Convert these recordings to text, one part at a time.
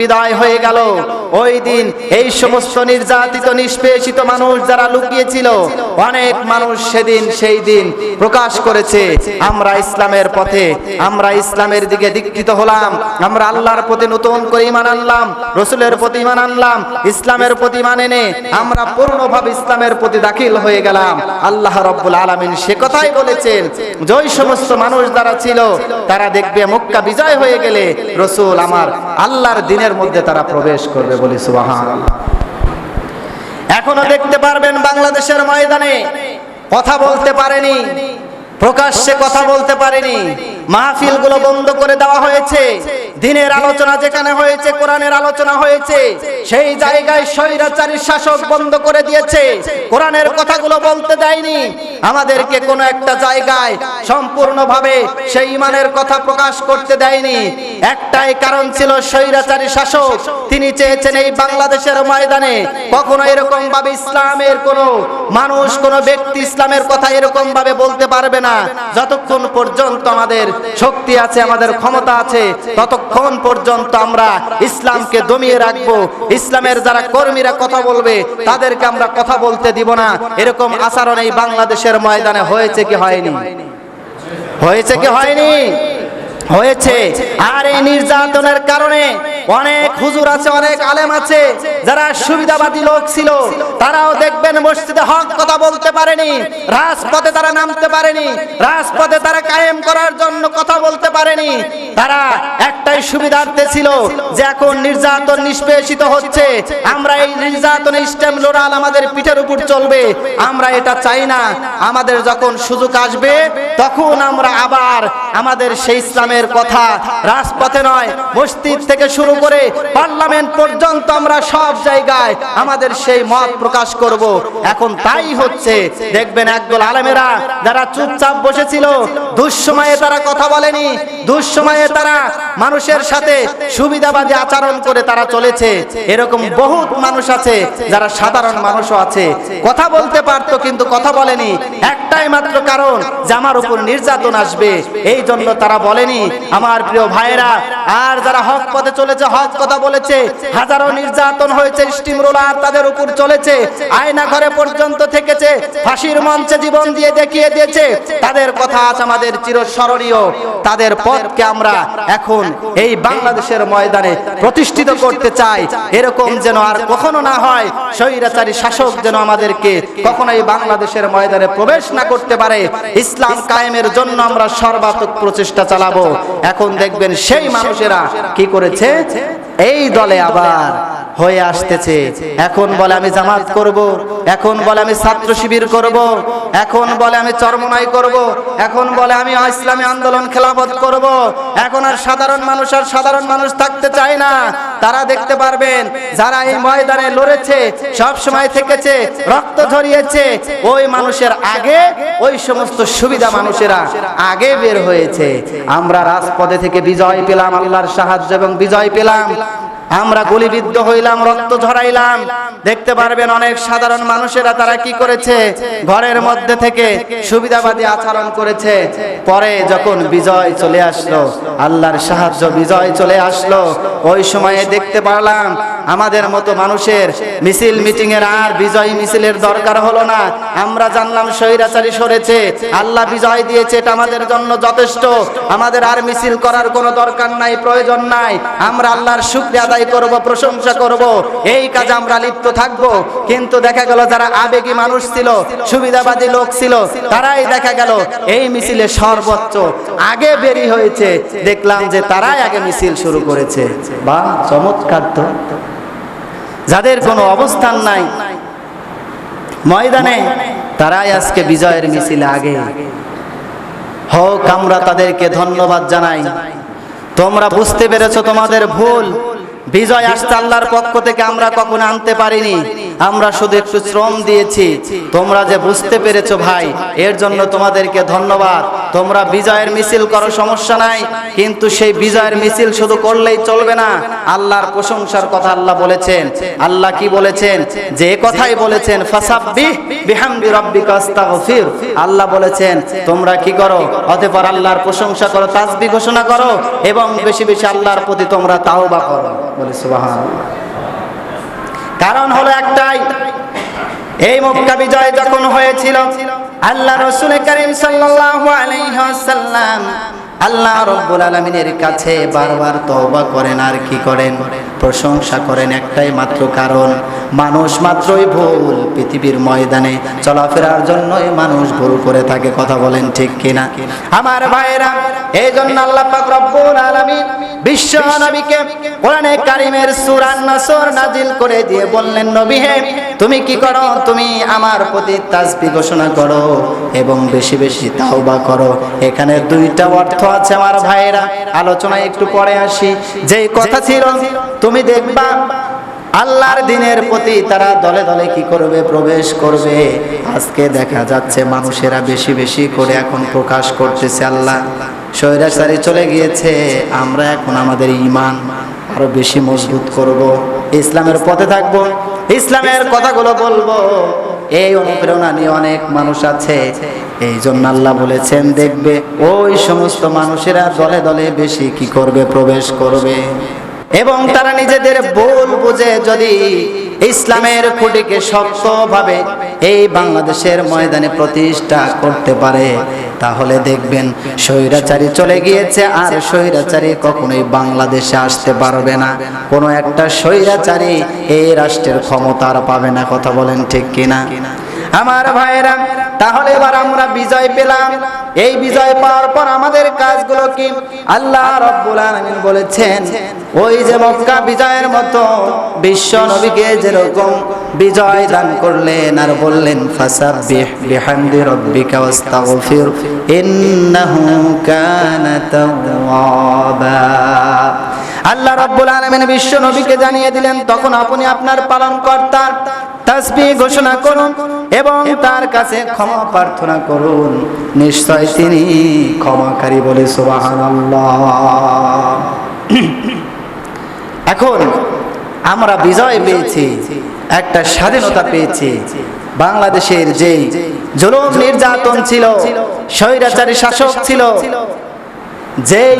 বিদায় হয়ে গেল। ওই দিন এই সমস্ত নির্যাতিত, নিষ্পেষিত মানুষ যারা লুকিয়েছিল, অনেক মানুষ সেদিন সেই দিন প্রকাশ করেছে, আমরা ইসলামের পথে, আমরা ইসলামের দিকে দীক্ষিত হলাম, আমরা আল্লাহর প্রতি নতুন করে ইমান আনলাম, রসুলের প্রতি ইমান আনলাম, ইসলামের প্রতি ইমান এনে আমরা পূর্ণভাবে ইসলামের প্রতি দাখিল হয়ে গেলাম। আল্লাহ রব্বুল আলামিন সে কথাই বলেছেন যে সমস্ত মানুষ যারা ছিল, তারা দেখবে মক্কা বিজয় হয়ে গেলে রসুল আমার আল্লাহর দিনের মধ্যে তারা প্রবেশ করবে। বলি, সুবাহান। এখনও দেখতে পারবেন বাংলাদেশের ময়দানে কথা বলতে পারেনি, প্রকাশ্যে কথা বলতে পারেনি। মাহফিলগুলো বন্ধ করে দেওয়া হয়েছে। দিনের আলোচনা যেখানে হয়েছে, কোরআনের আলোচনা হয়েছে, সেই জায়গায় স্বৈরাচারী শাসক বন্ধ করে দিয়েছে। কোরআনের কথাগুলো বলতে দেয়নি। আমাদেরকে কোনো একটা জায়গায় সম্পূর্ণভাবে সেই ইমানের কথা প্রকাশ করতে দেয়নি। একটাই কারণ ছিল স্বৈরাচারী শাসক। তিনি চেয়েছেন এই বাংলাদেশের ময়দানে কখনো এরকম ভাবে ইসলামের কোনো মানুষ, কোনো ব্যক্তি ইসলামের কথা এরকম ভাবে বলতে পারবে না। যতক্ষণ পর্যন্ত আমাদের শক্তি আছে, আমাদের ক্ষমতা আছে, ততক্ষণ পর্যন্ত আমরা ইসলামকে দমিয়ে রাখব। ইসলামের যারা কর্মীরা কথা বলবে, তাদেরকে আমরা কথা বলতে দিব না। এরকম আচরণ এই বাংলাদেশের ময়দানে হয়েছে কি হয়নি? হয়েছে কি হয়নি? হয়েছে। আর এই নির্যাতনের কারণে অনেক হুজুর আছে, অনেক আলেম আছে। যারা সুবিধাবাদী লোক ছিল, তারাও দেখবেন মসজিদে হক কথা বলতে পারেনি, রাজপথে তারা নামতে পারেনি, রাজপথে তারা কায়েম করার জন্য কথা বলতে পারেনি। তারা একটাই সুবিধার্থে ছিল যে এখন নির্যাতন নিষ্পেষিত হচ্ছে। আমরা এই নির্যাতন স্টেম লোরাল আমাদের পিঠের উপর চলবে। আমরা এটা চাই না। আমাদের যখন সুযোগ আসবে, তখন আমরা আবার আমাদের সেই ইসলামের কথা রাজপথে নয়, মসজিদ থেকে শুরু করে পার্লামেন্ট পর্যন্ত আমরা সব জায়গায় আমাদের সেই মত প্রকাশ করব। এখন তাই হচ্ছে, দেখবেন একদল আলেমেরা যারা চুপচাপ বসেছিল, দুঃসময়ে তারা কথা বলেনি, দুঃসময়ে তারা মানুষের সাথে সুবিধাবাদী আচরণ করে তারা চলেছে। এরকম বহুত মানুষ আছে, যারা সাধারণ মানুষও আছে। কথা বলতে পারতো কিন্তু কথা বলেনি। একটাই মাত্র কারণ যে আমার উপর নির্যাতন আসবে। এই জন্য তারা বলেনি, আমার প্রিয় ভাইয়েরা, আর যারা হক পথে চলেছে, হক কথা বলেছে, হাজারো নির্যাতন হয়েছে, স্টিম রোলার তাদের উপর চলেছে, আয়না ঘরে পর্যন্ত থেকেছে, ফাঁসির মঞ্চে জীবন দিয়ে দেখিয়ে দিয়েছে, তাদের কথা আজ আমাদের চিরস্মরণীয়, তাদের পথকে আমরা এখন এই বাংলাদেশের ময়দানে প্রতিষ্ঠিত করতে চাই, এরকম যেন আর কখনো না হয়, স্বৈরাচারী শাসক যেন আমাদেরকে কখনো এই বাংলাদেশের ময়দানে প্রবেশ না করতে পারে, ইসলাম কায়েমের জন্য আমরা সর্বাত্মক প্রচেষ্টা চালাবো। এখন দেখবেন সেই মানুষেরা কি করেছে? এই দলে আবার হয়ে আসতেছে। এখন বলে আমি জামাত করব, এখন বলে আমি ছাত্র শিবির করব, এখন বলে আমি চরমনাই করব, এখন বলে আমি ইসলামী আন্দোলন খেলাফত করব। এখন আর সাধারণ মানুষ আর সাধারণ মানুষ থাকতে চায় না। তারা দেখতে পারবেন, যারা এই ময়দানে লড়েছে, সব সময় থেকেছে, রক্ত ঝরিয়েছে, ওই মানুষের আগে, ওই সমস্ত সুবিধা মানুষেরা আগে বের হয়েছে। আমরা রাজপথে থেকে বিজয় পেলাম, আল্লাহর সাহায্য এবং বিজয় পেলাম। আমরা গুলিবিদ্ধ হইলাম, রক্ত ঝরাইলাম। দেখতে পারবেন অনেক সাধারণ মানুষেরা তারা কি করেছে? ঘরের মধ্যে থেকে সুবিধাবাদী আচরণ করেছে। পরে যখন বিজয় চলে আসলো, আল্লাহর সাহায্য বিজয় চলে আসলো, ওই সময়ে দেখতে পারলাম আমাদের মতো মানুষের মিছিল মিটিং এর আর বিজয় মিছিলের দরকার হলো না। আমরা জানলাম স্বৈরাচারী সরেছে। আল্লাহ বিজয় দিয়েছে, এটা আমাদের জন্য যথেষ্ট। আমাদের আর মিছিল করার কোনো দরকার নাই, প্রয়োজন নাই। আমরা আল্লাহর শুক্রিয়া আদায় করব, প্রশংসা করব। এই কাজে আমরা লিপ্ত থাকব। কিন্তু দেখা গেল যারা আবেগী মানুষ ছিল, সুবিধাবাদী লোক ছিল, তারাই দেখা গেল এই মিছিলে সর্বোচ্চ। আগে বেরি হয়েছে, দেখলাম যে তারাই আগে মিছিল শুরু করেছে। বা চমৎকার তো। যাদের কোনো অবস্থান নাই, ময়দানে তারাই আজকে বিজয়ের মিছিল আগে। হোক, আমরা তাদেরকে ধন্যবাদ জানাই। তোমরা বুঝতে পেরেছ তোমাদের ভুল। বিজয় আসছে আল্লাহর পক্ষ থেকে, আমরা কখনো আনতে পারিনি। আমরা শুধু একটু শ্রম দিয়েছি। তোমরা যে বুঝতে পেরেছ ভাই, এর জন্য তোমাদেরকে ধন্যবাদ। তোমরা বিজয়ের মিছিল করো, সমস্যা নাই। কিন্তু সেই বিজয়ের মিছিল শুধু করলেই চলবে না। আল্লাহর প্রশংসার কথা আল্লাহ বলেছেন। আল্লাহ কি বলেছেন? যে কথাই বলেছেন, ফাসাব্বিহ বিহামদি রাব্বিকা আস্তাগফির। আল্লাহ বলেছেন, তোমরা কি করো? অতঃপর আল্লাহর প্রশংসা করো তাসবিহ ঘোষণা করো এবং বেশি বেশি আল্লাহর প্রতি তোমরা তাওবা করো। বলে সুবাহান কারণ হলো একটাই এই মক্কা বিজয় যখন হয়েছিল আল্লাহ রসুল করিম ওয়াসাল্লাম আল্লাহ রব্বুল আলমিনের কাছে বারবার তওবা করেন আর কি করেন? প্রশংসা করেন একটাই মাত্র কারণ, মানুষ মাত্রই ভুল পৃথিবীর ময়দানে চলাফেরার জন্যই মানুষ ভুল করে থাকে, কথা বলেন ঠিক কিনা? আমার ভাইরা এই জন্য আল্লাহ পাক রব্বুল আলামিন বিশ্ব নবীকে কোরআনে কারিমের সূরা নাসর নাজিল করে দিয়ে বললেন, নবী হে, তুমি কি করো? তুমি আমার প্রতি তাসবি ঘোষণা করো এবং বেশি বেশি তাওবা করো। এখানে দুইটা অর্থ আছে আমার ভাইয়েরা আলোচনায় একটু পরে আসি। যেই কথা ছিল, তুমি দেখবা, আল্লাহর দিনের প্রতি তারা দলে দলে কি করবে, প্রবেশ করবে। আজকে দেখা যাচ্ছে মানুষেরা বেশি বেশি করে এখন প্রকাশ করতেছে আল্লাহ। স্বৈরাচারী চলে গিয়েছে, আমরা এখন আমাদের ইমান আরও বেশি মজবুত করব। ইসলামের পথে থাকব, ইসলামের কথাগুলো বলব। এই অনুপ্রেরণা নিয়ে অনেক মানুষ আছে। এই জন্য আল্লাহ বলেছেন, দেখবে ওই সমস্ত মানুষেরা দলে দলে বেশি কি করবে? প্রবেশ করবে। এবং তারা নিজেদের ভুল বুঝে যদি ইসলামের খুঁটিকে শক্তভাবে এই বাংলাদেশের ময়দানে প্রতিষ্ঠা করতে পারে, তাহলে দেখবেন স্বৈরাচারী চলে গিয়েছে, আর স্বৈরাচারী কখনোই বাংলাদেশে আসতে পারবে না। কোনো একটা স্বৈরাচারী এই রাষ্ট্রের ক্ষমতা আর পাবে না, কথা বলেন ঠিক কিনা? আমার ভাইরা তাহলে এবার আমরা বিজয় পেলাম। এই বিজয় পাওয়ার পর আমাদের কাজগুলো কি? আল্লাহ রব্বুল আলামিন বলেছেন, ওই যে মক্কা বিজয়ের মতো বিশ্ব নবীকে যেরকম বিজয় দান করলেন আর বললেন, ফাসাব্বিহ বিহামদি রাব্বিকা ওয়াস্তাগফির, ইন্নাহু কানা তাওয়াবা। আল্লাহ রব্বুল আলামিন বিশ্ব নবীকে জানিয়ে দিলেন, তখন আপনি আপনার পালন কর্তার তাসবিহ ঘোষণা করুন এবং তার কাছে ক্ষমা প্রার্থনা করুন। নিশ্চয় তিনি ক্ষমাকারী বলে, সুবহানাল্লাহ। এখন আমরা বিজয় পেয়েছি, একটা স্বাধীনতা পেয়েছি। বাংলাদেশের যেই জুলুম নির্যাতন ছিল, স্বৈরাচারী শাসক ছিল, যেই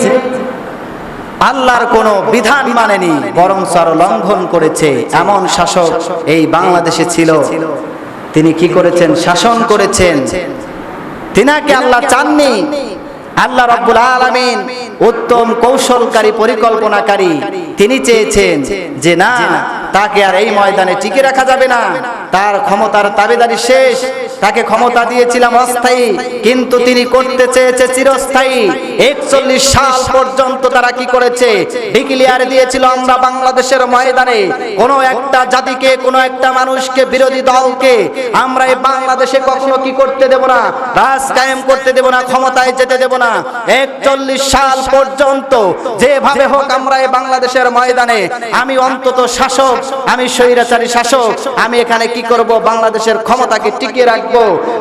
আল্লাহর কোনো বিধান মানেনি বরং আরও লঙ্ঘন করেছে। এমন শাসক এই বাংলাদেশে ছিল। তিনি কি করেছেন? শাসন করেছেন। তিনাকে আল্লাহ চাননি। আল্লাহ রব্বুল আলামিন উত্তম কৌশলকারী, পরিকল্পনাকারী তিনি চেয়েছেন যে না, তাকে আর এই ময়দানে টিকে রাখা যাবে না। তার ক্ষমতার দাবিদারি শেষ। তাকে ক্ষমতা দিয়েছিলাম অস্থায়ী, কিন্তু তিনি করতে চেয়েছে চিরস্থায়ী। একচল্লিশ সাল পর্যন্ত তারা কি করেছে? ডিক্লিয়ার দিয়েছিল আমরা বাংলাদেশের ময়দানে। কোনো একটা জাতিকে, কোনো একটা মানুষকে, বিরোধী দলকে আমরা এই বাংলাদেশে কখনো কি করতে দেব না, রাজ কায়েম করতে দেব না, ক্ষমতায় যেতে দেব না। একচল্লিশ সাল পর্যন্ত যেভাবে হোক আমরা এই বাংলাদেশের ময়দানে, আমি অন্তত শাসক, আমি স্বৈরাচারী শাসক, আমি এখানে কি করব? বাংলাদেশের ক্ষমতাকে টিকিয়ে রাখব।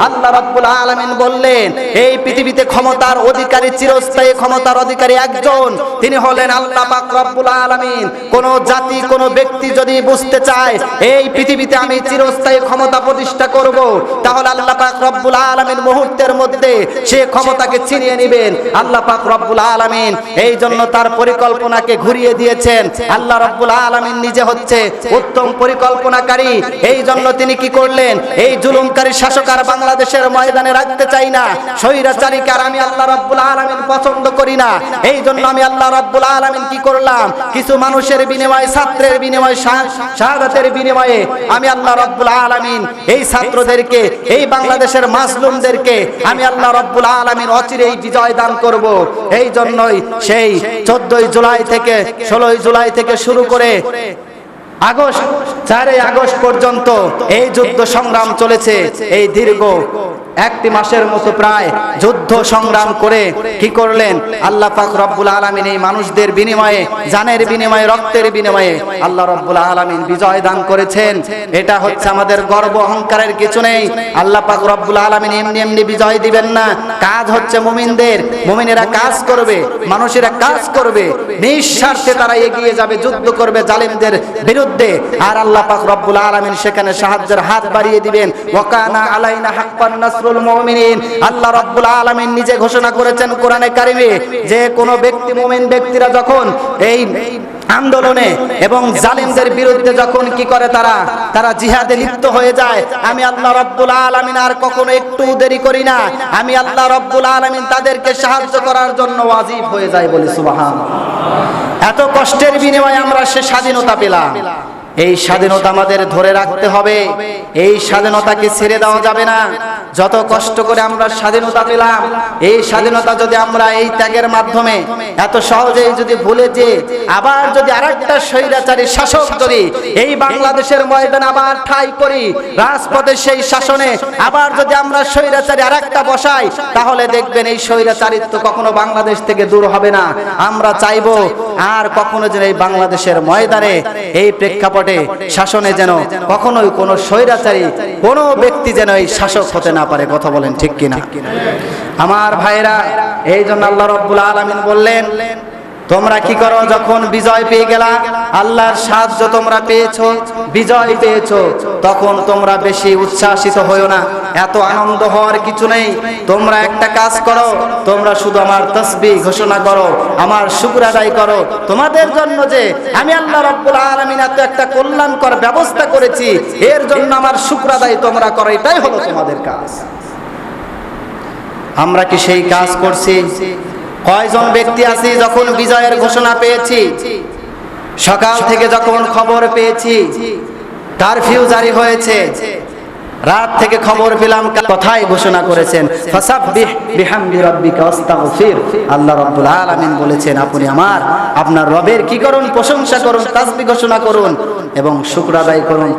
আল্লাহ রাব্বুল আলামিন বললেন, এই পৃথিবীতে ক্ষমতার অধিকারী চিরস্থায়ী, ক্ষমতার অধিকারী একজন। তিনি হলেন আল্লাহ পাক রব্বুল আলামিন। কোন জাতি, কোন ব্যক্তি যদি বুঝতে চায়, এই পৃথিবীতে আমি চিরস্থায়ী ক্ষমতা প্রতিষ্ঠা করব তাহলে আল্লাহ পাক রব্বুল আলামিন মুহূর্তের মধ্যে সে ক্ষমতাকে ছিনিয়ে নেবেন। আল্লাহ পাক রব্বুল আলামিন এই জন্য তার পরিকল্পনাকে ঘুরিয়ে দিয়েছেন। আল্লাহ রব্বুল আলামিন নিজে হচ্ছে উত্তম পরিকল্পনাকারী। এই জন্য তিনি কি করলেন? এই জুলুমকারী শাসক আর বাংলাদেশের ময়দানে রাখতে চাই না। স্বৈরাচারীকে আর আমি আল্লাহ রব্বুল আলামিন পছন্দ করি না। এই জন্য আমি আল্লাহ রব্বুল আলামিন কি করলাম? কিছু মানুষের বিনিময়ে, ছাত্রের বিনিময়ে শাহাদাতের বিনিময়ে আমি আল্লাহ রব্বুল আলামিন এই ছাত্রদেরকে, এই বাংলাদেশের মাসলুমদেরকে আমি আল্লাহ রব্বুল আলামিন অচিরেই বিজয় দান করব। এই জন্যই সেই চোদ্দই জুলাই থেকে, ষোলোই জুলাই থেকে শুরু করে আগস্ট চারই আগস্ট পর্যন্ত এই যুদ্ধ সংগ্রাম চলেছে। এই দীর্ঘ একটি মাসের মতো প্রায় যুদ্ধ সংগ্রাম করে কি করলেন? আল্লাহ পাক রব্বুল আলামিন এই মানুষদের বিনিময়ে, জানের বিনিময়ে, রক্তের বিনিময়ে আল্লাহ রব্বুল আলামিন বিজয় দান করেছেন। এটা হচ্ছে আমাদের গর্ব, অহংকারের কিছু নেই। আল্লাহ পাক রব্বুল আলামিন এমনি এমনি বিজয় দিবেন না। কাজ হচ্ছে মুমিনদের। মুমিনেরা কাজ করবে, মানুষেরা কাজ করবে। নিঃস্বার্থে তারা এগিয়ে যাবে, যুদ্ধ করবে জালিমদের বিরুদ্ধে। আর আল্লাহ পাক রব্বুল আলামিন সেখানে সাহায্যের হাত বাড়িয়ে দিবেন। ওয়াকানা আলাইনা হাক্কান নাসরুল মুমিনিন, আল্লাহ নিজে ঘোষণা করেছেন কোরআনে কারিমে যে কোন ব্যক্তি ব্যক্তিরা যখন এই আন্দোলনে এবং জালিমদের বিরুদ্ধে যখন কি করে তারা তারা জিহাদে লিপ্ত হয়ে যায়, আমি আল্লাহ রব্বুল আলামিন আর কখনো একটু দেরি করি না, আমি আল্লাহ রব্বুল আলামিন তাদেরকে সাহায্য করার জন্য ওয়াজিব হয়ে যায় এত কষ্টের বিনিময়ে আমরা সে স্বাধীনতা পেলাম। এই স্বাধীনতা আমাদের ধরে রাখতে হবে। এই স্বাধীনতাকে ছেড়ে দেওয়া যাবে না। যত কষ্ট করে আমরা স্বাধীনতা পেলাম, এই স্বাধীনতা যদি আমরা এই ত্যাগের মাধ্যমে এত সহজেই যদি ভুলে যে, আবার যদি আরেকটা স্বৈরাচারী শাসক যদি এই বাংলাদেশের ময়দান আবার ঠাই করি, রাজপথে সেই শাসনে আবার যদি আমরা স্বৈরাচারী আরেকটা বসাই, তাহলে দেখবেন এই স্বৈরাচারিত্ব কখনো বাংলাদেশ থেকে দূর হবে না। আমরা চাইব আর কখনো যেন এই বাংলাদেশের ময়দানে এই প্রেক্ষাপটে শাসনে যেন কখনোই কোনো স্বৈরাচারী, কোনো ব্যক্তি যেন এই শাসক হতে না পারে, কথা বলেন ঠিক কিনা? আমার ভাইরা এই জন্য আল্লাহ রব্বুল আলমিন বললেন তোমরা কি করো যখন বিজয় পেয়ে গেলা? আল্লাহর সাহায্য তোমরা পেয়েছ, বিজয় পেয়েছ, তখন তোমরা বেশি উচ্ছ্বাসিত হইও না। এত আনন্দ হওয়ার কিছু নেই। তোমরা একটা কাজ করো, তোমরা শুধু আমার তসবি ঘোষণা করো, আমার শুক্র আদায় করো। তোমাদের জন্য যে আমি আল্লাহ রব্বুল আলমিন এত একটা কল্যাণকর ব্যবস্থা করেছি, এর জন্য আমার শুক্র আদায় তোমরা করো, এটাই হলো তোমাদের কাজ। আমরা কি সেই কাজ করছি? কয়জন ব্যক্তি আছি যখন বিজয়ের ঘোষণা পেয়েছি? সকাল থেকে যখন খবর পেয়েছি, কারফিউ জারি হয়েছে। রাত থেকে খবর পেলাম কথাই ঘোষণা করেছেন আল্লাহ বলেছেন, আপনি আমার, আপনার রবের কি করুন? প্রশংসা করুন ঘোষণা করুন এবং আদায় করুন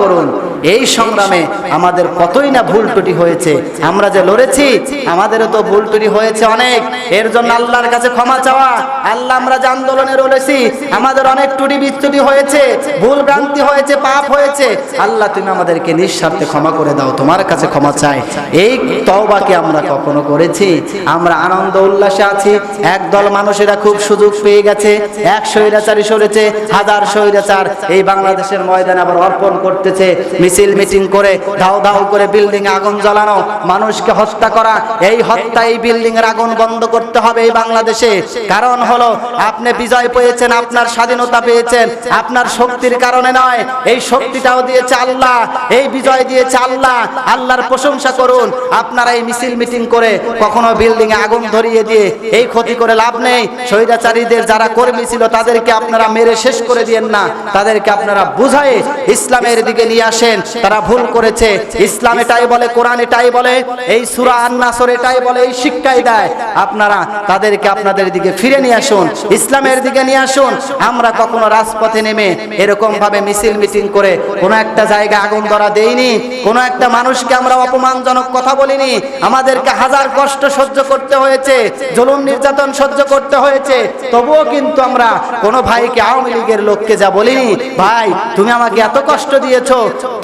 করুন। এই সংগ্রামে আমাদের কতই না ভুল হয়েছে। আমরা যে লড়েছি, আমাদেরও তো ভুল ত্রুটি হয়েছে অনেক। এর জন্য আল্লাহর কাছে ক্ষমা চাওয়া। আল্লাহ আমরা যে আন্দোলনে রয়েছি, আমাদের অনেক ত্রুটি বিচ্যুতি হয়েছে, ভুল ভ্রান্তি হয়েছে, পাপ হয়েছে। আল্লাহ তুমি আমাদেরকে নিঃস্বার্থে ক্ষমা করে দাও, তোমার কাছে ক্ষমা চাই। এই তওবাকে আমরা কখনো করেছি। আমরা আনন্দ উল্লাসে আছি। একদল মানুষেরা খুব সুযোগ পেয়ে গেছে। এক স্বৈরাচারী সরেছে, হাজার স্বৈরাচার এই বাংলাদেশের ময়দানে আবার অর্পণ করতেছে। মিছিল মিটিং করে ধাও ধাও করে বিল্ডিং আগুন জ্বালানো, মানুষকে হত্যা করা, এই হত্যা, এই বিল্ডিং এর আগুন বন্ধ করতে হবে এই বাংলাদেশে। কারণ হলো, আপনি বিজয় পেয়েছেন, আপনার স্বাধীনতা পেয়েছেন, আপনার শক্তির কারণে নয়। এই শক্তিটাও দিয়েছে আল্লাহ, এই বিজয় দিয়েছে আল্লাহ আল্লাহর প্রশংসা করুন। আপনারা এই মিছিল মিটিং করে কখনো বিল্ডিং এ আগুন ধরিয়ে দিয়ে এই ক্ষতি করে লাভ নেই। স্বৈরাচারীদের যারা কর্মী ছিল তাদেরকে আপনারা মেরে শেষ করে দিয়েন না। তাদেরকে আপনারা বুঝায়ে ইসলামের দিকে নিয়ে আসেন। তারা ভুল করেছে। ইসলাম এটাই বলে, কোরআন এটাই বলে, এই সুরা আন্নাসর এটাই বলে, এই শিক্ষাই দেয়। আপনারা তাদেরকে আপনাদের দিকে ফিরে নিয়ে আসুন। ইসলামের দিকে নিয়ে আসুন। আমরা কখনো রাজপথে নেমে এরকম ভাবে মিছিল মিটিং করে কোনো একটা জায়গায় আগুন ধরা দেইনি। কোনো একটা মানুষকে আমরা অপমানজনক কথা বলিনি। আমাদেরকে হাজার কষ্ট সহ্য করতে হয়েছে, জুলুম নির্যাতন সহ্য করতে হয়েছে। তবুও কিন্তু আমরা কোনো ভাইকে আওয়ামী লীগের লোককে যা বলিনি, ভাই, তুমি আমাকে এত কষ্ট দিয়েছ,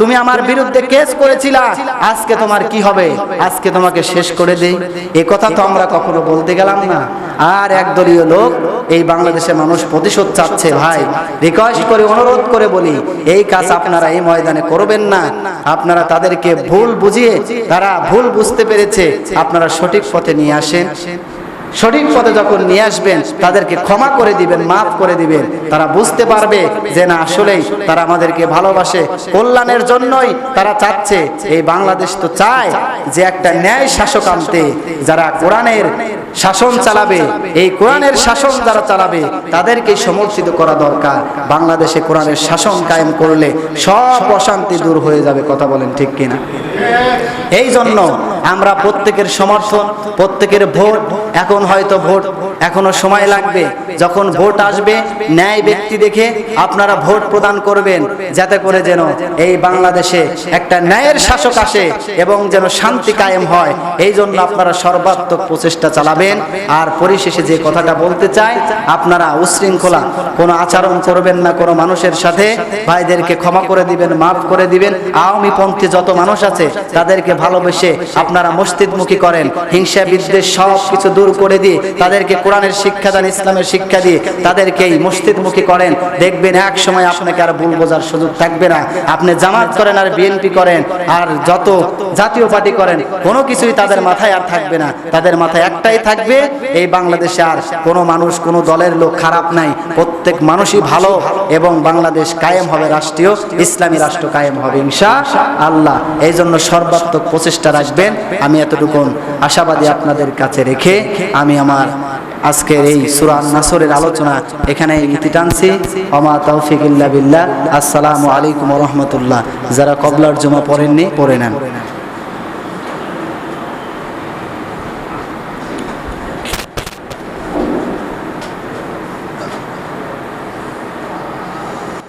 তুমি আমার বিরুদ্ধে কেস করেছিলা, আজকে তোমার কি হবে? আজকে তোমাকে শেষ করে দেই। এ কথা তো আমরা কখনো বলতে গেলাম না। আর একদলীয় লোক এই বাংলাদেশের মানুষ প্রতিশোধ চাচ্ছে, ভাই রিকোয়েস্ট করে, অনুরোধ করে বলি, এই কাজ আপনারা এই ময়দানে করবেন না। আপনারা তাদেরকে ভুল বুঝিয়ে তারা ভুল বুঝতে পেরেছে। আপনারা সঠিক পথে নিয়ে আসেন। সঠিক পথে যখন নিয়ে আসবেন, তাদেরকে ক্ষমা করে দিবেন, মাফ করে দিবেন। তারা বুঝতে পারবে যে না, আসলেই তারা আমাদেরকে ভালোবাসে। কল্যাণের জন্যই তারা চাচ্ছে। এই বাংলাদেশ তো চায় যে একটা ন্যায় শাসক আনতে। যারা কোরআনের শাসন চালাবে, এই কোরআনের শাসন যারা চালাবে তাদেরকে সমর্থিত করা দরকার। বাংলাদেশে কোরআনের শাসন কায়েম করলে সব অশান্তি দূর হয়ে যাবে, কথা বলেন ঠিক কিনা? এই জন্য আমরা প্রত্যেকের সমর্থন প্রত্যেকের ভোট এখন হয়তো ভোট এখনও সময় লাগবে। যখন ভোট আসবে, ন্যায় ব্যক্তি দেখে আপনারা ভোট প্রদান করবেন, যাতে করে যেন এই বাংলাদেশে একটা ন্যায়ের শাসক আসে এবং যেন শান্তি কায়েম হয়। এই জন্য আপনারা সর্বাত্মক প্রচেষ্টা চালাবেন। আর পরিশেষে যে কথাটা বলতে চাই, আপনারা উশৃঙ্খলা, কোনো আচরণ করবেন না কোনো মানুষের সাথে। ভাইদেরকে ক্ষমা করে দিবেন, মাফ করে দিবেন। আওয়ামী পন্থী যত মানুষ আছে, তাদেরকে ভালোবেসে আপনারা মসজিদমুখী করেন। হিংসা বিদ্বেষ সব কিছু দূর করে দিয়ে তাদেরকে কোরআনের শিক্ষা দেন ইসলামের শিক্ষা দিয়ে তাদেরকে এই মসজিদমুখী করেন। দেখবেন এক সময় আপনাকে আর ভুল বোঝার সুযোগ থাকবে না। আপনি জামাত করেন আর বিএনপি করেন, আর যত জাতীয় পার্টি করেন, কোনো কিছুই তাদের মাথায় আর থাকবে না। তাদের মাথায় একটাই থাকবে, এই বাংলাদেশে আর কোনো মানুষ, কোনো দলের লোক খারাপ নাই। প্রত্যেক মানুষই ভালো এবং বাংলাদেশ কায়েম হবে, রাষ্ট্রীয় ইসলামী রাষ্ট্র কায়েম হবে ইনশা আল্লাহ, এই জন্য সর্বাত্মক প্রচেষ্টা রাখবেন। আমি এতটুকুন আশাবাদী আপনাদের কাছে রেখে আমি আমার আজকের এই সুরান নাসরের আলোচনা এখানে ইতি টানছি অমা তৌফিক ইল্লা বিল্লাহ। আসসালামু আলাইকুম রহমতুল্লাহ। যারা কবলার জমা পড়েননি, পড়ে নেন।